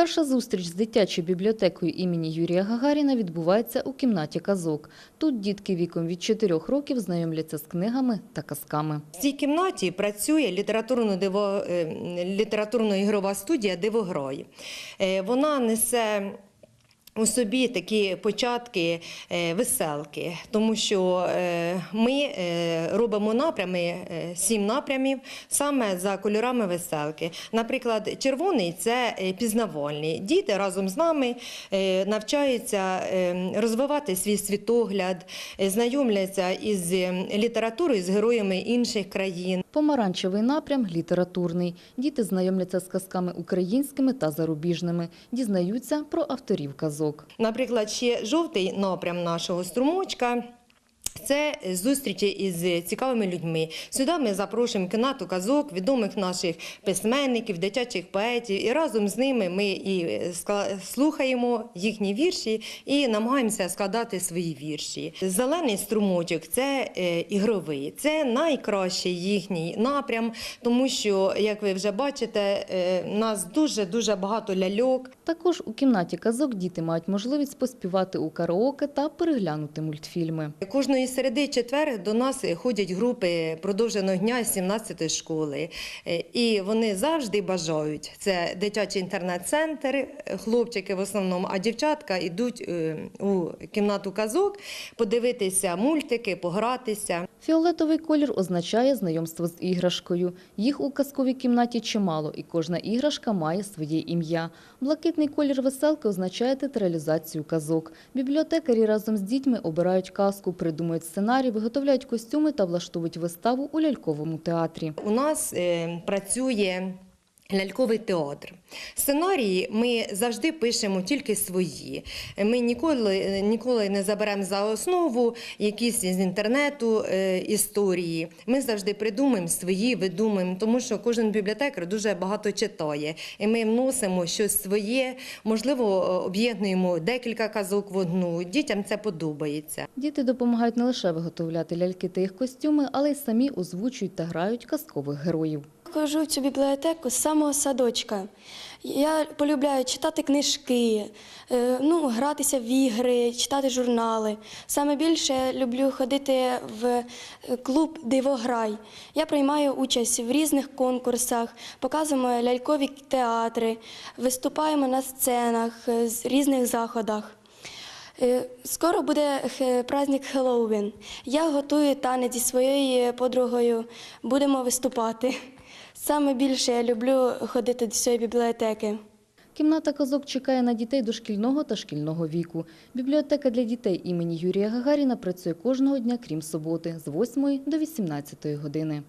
Перша зустріч з дитячою бібліотекою імені Юрія Гагаріна відбувається у кімнаті казок. Тут дітки віком від 4 років знайомляться з книгами та казками. В цій кімнаті працює літературно диво е, літературно-ігрова студія Дивограй. Е, Вона несе у собі такі початки е, веселки, тому що е, ми е, робимо напрями, сім напрямів саме за кольорами веселки. Наприклад, червоний це пізнавальний. Діти разом з нами навчаються розвивати свій світогляд, знайомляться із літературою, з героями інших країн. Помаранчевий напрям – літературний. Діти знайомляться з казками українськими та зарубіжними, дізнаються про авторів казок. Наприклад, ще жовтий напрям нашого струмочка. Це зустрічі із цікавими людьми. Сюди ми запрошуємо кімнату казок, відомих наших письменників, дитячих поетів. І разом з ними ми і слухаємо їхні вірші і намагаємося складати свої вірші. Зелений струмочок це е, ігровий, це найкращий їхній напрям, тому що, як ви вже бачите, е, нас дуже дуже багато ляльок. Також у кімнаті казок діти мають можливість поспівати у караоке та переглянути мультфільми. Кожної середи четвер до нас ходять групи продовженого дня з 17-ї школи. Е, І вони завжди бажають. Це дитячий інтернет-центр, хлопчики в основному, а дівчатка йдуть е, у кімнату казок подивитися мультики, погратися. Фіолетовий колір означає знайомство з іграшкою. Їх у казковій кімнаті чимало, і кожна іграшка має своє ім'я. Блакитний колір веселки означає театралізацію казок. Бібліотекарі разом з дітьми обирають казку, придумують сценарій, виготовляють костюми та влаштовують виставу у ляльковому театрі. У нас е, працює ляльковий театр. Сценарії ми завжди пишемо тільки свої. Ми ніколи, ніколи не заберемо за основу якісь з інтернету е, історії. Ми завжди придумаємо свої, видумаємо, тому що кожен бібліотекар дуже багато читає. І ми вносимо щось своє, можливо, об'єднуємо декілька казок в одну. Дітям це подобається. Діти допомагають не лише виготовляти ляльки та їх костюми, але й самі озвучують та грають казкових героїв. Хожу в цю бібліотеку з самого садочка. Я полюбляю читати книжки, е, ну, гратися в ігри, читати журнали. Саме більше люблю ходити в е, клуб Дивограй. Я приймаю участь в різних конкурсах, показуємо лялькові театри, виступаємо на сценах, е, з різних заходах. Скоро буде праздник Хеллоуін. Я готую танець зі своєю подругою. Будемо виступати. Саме більше я люблю ходити до цієї бібліотеки. Кімната казок чекає на дітей дошкільного та шкільного віку. Бібліотека для дітей імені Юрія Гагаріна працює кожного дня, крім суботи, з 8 до 18 години.